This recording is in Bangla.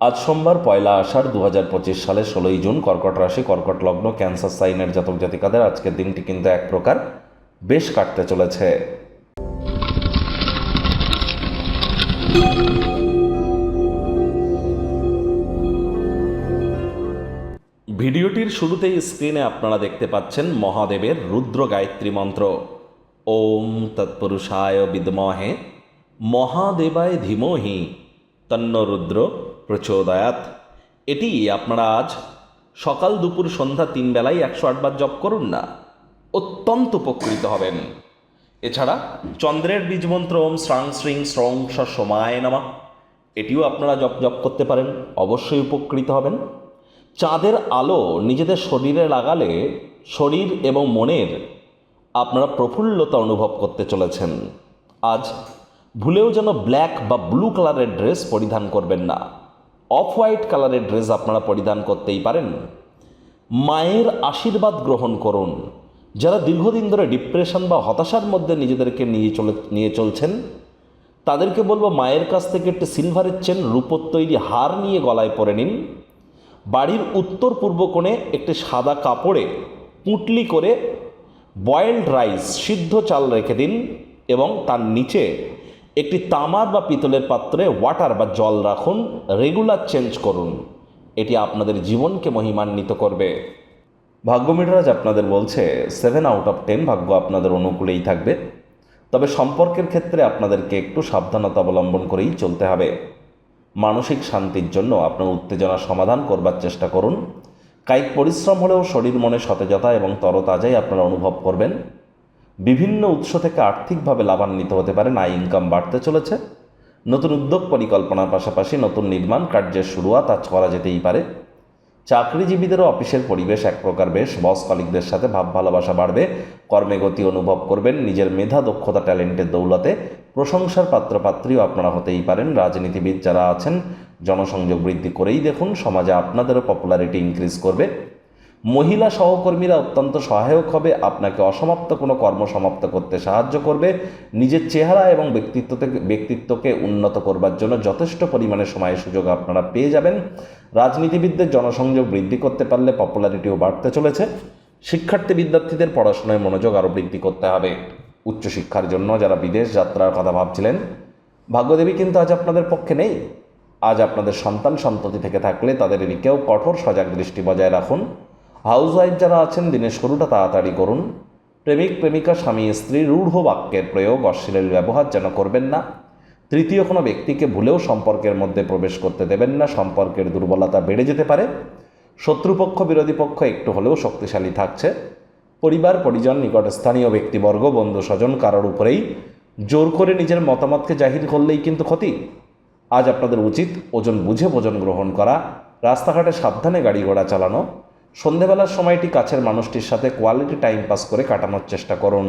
আজ সোমবার পয়লা আষাঢ় দু হাজার পঁচিশ সালে ষোলোই জুন কর্কট রাশি, কর্কট লগ্ন, ক্যান্সার সাইনের জাতক জাতিকাদের আজকের দিনটি কিন্তু এক প্রকার বেশ কাটতে চলেছে। ভিডিওটির শুরুতেই স্ক্রিনে আপনারা দেখতে পাচ্ছেন মহাদেবের রুদ্র গায়ত্রী মন্ত্র। ওম তৎপুরুষায় বিদ্মহে, মহাদেবায় ধীমহি তন্ন রুদ্র প্রচোদয়াত। এটি আপনারা আজ সকাল দুপুর সন্ধ্যা তিন বেলায় একশো আটবার জপ করুন না, অত্যন্ত উপকৃত হবেন। এছাড়া চন্দ্রের বীজমন্ত্র ওম শ্রাং শ্রিং শ্রং সমায় নামা। এটিও আপনারা জপ জপ করতে পারেন, অবশ্যই উপকৃত হবেন। চাঁদের আলো নিজেদের শরীরে লাগালে শরীর এবং মনের আপনারা প্রফুল্লতা অনুভব করতে চলেছেন। আজ ভুলেও যেন ব্ল্যাক বা ব্লু কালারের ড্রেস পরিধান করবেন না। অফ হোয়াইট কালারের ড্রেস আপনারা পরিধান করতেই পারেন। মায়ের আশীর্বাদ গ্রহণ করুন। যারা দীর্ঘদিন ধরে ডিপ্রেশন বা হতাশার মধ্যে নিজেদেরকে নিয়ে চলে, নিয়ে চলছেন, তাদেরকে বলব মায়ের কাছ থেকে একটি সিলভারের চেন রূপোর তৈরি হার নিয়ে গলায় পরে নিন। বাড়ির উত্তর পূর্ব কোণে একটি সাদা কাপড়ে পুঁটলি করে বয়েলড রাইস সিদ্ধ চাল রেখে দিন এবং তার নিচে একটি তামার বা পিতলের পাত্রে ওয়াটার বা জল রাখুন রেগুলার চেঞ্জ করুন। এটি আপনাদের জীবনকে মহিমান্বিত করবে। ভাগ্য মিটারাজ আপনাদের বলছে সেভেন আউট অফ টেন ভাগ্য আপনাদের অনুকূলেই থাকবে। তবে সম্পর্কের ক্ষেত্রে আপনাদেরকে একটু সাবধানতা অবলম্বন করেই চলতে হবে। মানসিক শান্তির জন্য আপনার উত্তেজনা সমাধান করবার চেষ্টা করুন। কায়িক পরিশ্রম হলেও শরীর মনে সতেজতা এবং তরতাজাই আপনারা অনুভব করবেন। বিভিন্ন উৎস থেকে আর্থিকভাবে লাভান্বিত হতে পারেন আয় ইনকাম বাড়তে চলেছে। নতুন উদ্যোগ পরিকল্পনার পাশাপাশি নতুন নির্মাণ কার্যের শুরুয়াত আজ করা যেতেই পারে। চাকরিজীবীদেরও অফিসের পরিবেশ এক প্রকার বেশ, বস কলিকদের সাথে ভাব ভালোবাসা বাড়বে কর্মে গতি অনুভব করবেন, নিজের মেধা, দক্ষতা, ট্যালেন্টের দৌলতে প্রশংসার পাত্রপাত্রীও আপনারা হতেই পারেন। রাজনীতিবিদ যারা আছেন, জনসংযোগ বৃদ্ধি করেই দেখুন, সমাজে আপনাদেরও পপুলারিটি ইনক্রিজ করবে। মহিলা সহকর্মীরা অত্যন্ত সহায়ক হবে, আপনাকে অসমাপ্ত কোনো কর্ম সমাপ্ত করতে সাহায্য করবে, নিজের চেহারা এবং ব্যক্তিত্ব থেকে ব্যক্তিত্বকে উন্নত করবার জন্য যথেষ্ট পরিমাণে সময় সুযোগ আপনারা পেয়ে যাবেন। রাজনীতিবিদদের জনসংযোগ বৃদ্ধি করতে পারলে পপুলারিটিও বাড়তে চলেছে। শিক্ষার্থী বিদ্যার্থীদের পড়াশোনায় মনোযোগ আরও বৃদ্ধি করতে হবে। উচ্চশিক্ষার জন্য যারা বিদেশ যাত্রার কথা ভাবছিলেন, ভাগ্যদেবী কিন্তু আজ আপনাদের পক্ষে নেই। আজ আপনাদের সন্তান সন্ততি থেকে থাকলে তাদের দিকেও কঠোর সজাগ দৃষ্টি বজায় রাখুন। হাউসওয়াইফ যারা আছেন দিনের শুরুটা তাড়াতাড়ি করুন। প্রেমিক, প্রেমিকা, স্বামী, স্ত্রী, রূঢ় বাক্যের প্রয়োগ, অশ্লীল ব্যবহার যেন করবেন না। তৃতীয় কোনো ব্যক্তিকে ভুলেও সম্পর্কের মধ্যে প্রবেশ করতে দেবেন না, সম্পর্কের দুর্বলতা বেড়ে যেতে পারে। শত্রুপক্ষ, বিরোধী পক্ষ একটু হলেও শক্তিশালী থাকছে। পরিবার, পরিজন নিকটস্থানীয় ব্যক্তিবর্গ, বন্ধু, স্বজন কারোর উপরেই জোর করে নিজের মতামতকে জাহির করলেই কিন্তু ক্ষতি। আজ আপনাদের উচিত ওজন বুঝে ভোজন গ্রহণ করা, রাস্তাঘাটে সাবধানে গাড়ি ঘোড়া চালানো সন্ধেবেলার সময়টি কাছের মানুষটির সাথে কোয়ালিটি টাইম পাস করে কাটানোর চেষ্টা করুন।